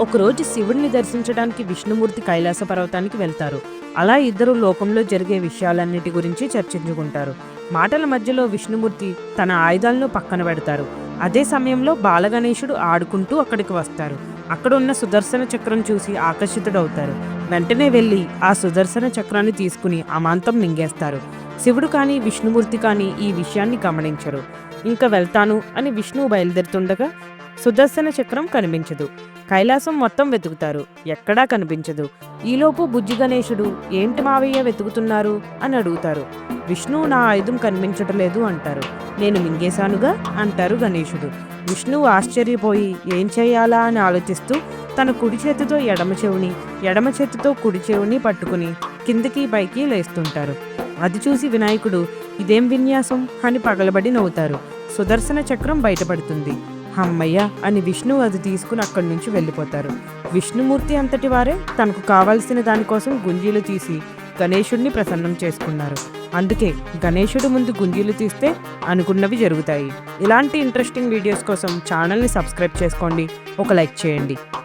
ఒకరోజు శివుడిని దర్శించడానికి విష్ణుమూర్తి కైలాస పర్వతానికి వెళ్తారు. అలా ఇద్దరు లోకంలో జరిగే విషయాలన్నిటి గురించి చర్చించుకుంటారు. మాటల మధ్యలో విష్ణుమూర్తి తన ఆయుధాలను పక్కన పెడతారు. అదే సమయంలో బాలగణేశుడు ఆడుకుంటూ అక్కడికి వస్తారు. అక్కడ ఉన్న సుదర్శన చక్రం చూసి ఆకర్షితుడవుతారు. వెంటనే వెళ్ళి ఆ సుదర్శన చక్రాన్ని తీసుకుని అమాంతం మింగేస్తారు. శివుడు కానీ విష్ణుమూర్తి కానీ ఈ విషయాన్ని గమనించరు. ఇంకా వెళ్తాను అని విష్ణువు బయలుదేరుతుండగా సుదర్శన చక్రం కనిపించదు. కైలాసం మొత్తం వెతుకుతారు. ఎక్కడా కనిపించదు. ఈలోపు బుజ్జి గణేశుడు ఏంటి మావయ్య వెతుకుతున్నారు? అని అడుగుతారు. విష్ణువు నా ఆయుధం కనిపించటలేదు అంటారు. నేను మింగేశానుగా? అంటారు గణేశుడు. విష్ణువు ఆశ్చర్యపోయి ఏం చేయాలా అని ఆలోచిస్తూ తన కుడి చేతితో ఎడమ చెవుని ఎడమ చేతితో కుడి చెవుని పట్టుకుని కిందకి పైకి లేస్తుంటారు. అది చూసి వినాయకుడు ఇదేం విన్యాసం? అని పగలబడి నవ్వుతారు. సుదర్శన చక్రం బయటపడుతుంది. హమ్మయ్య అని విష్ణువు అది తీసుకుని అక్కడి నుంచి వెళ్ళిపోతారు. విష్ణుమూర్తి అంతటి వారే తనకు కావాల్సిన దానికోసం గుంజీలు తీసి గణేశుడిని ప్రసన్నం చేసుకున్నారు. అందుకే గణేశుడు ముందు గుంజీలు తీస్తే అనుకున్నవి జరుగుతాయి. ఇలాంటి ఇంట్రెస్టింగ్ వీడియోస్ కోసం ఛానల్ని సబ్స్క్రైబ్ చేసుకోండి. ఒక లైక్ చేయండి.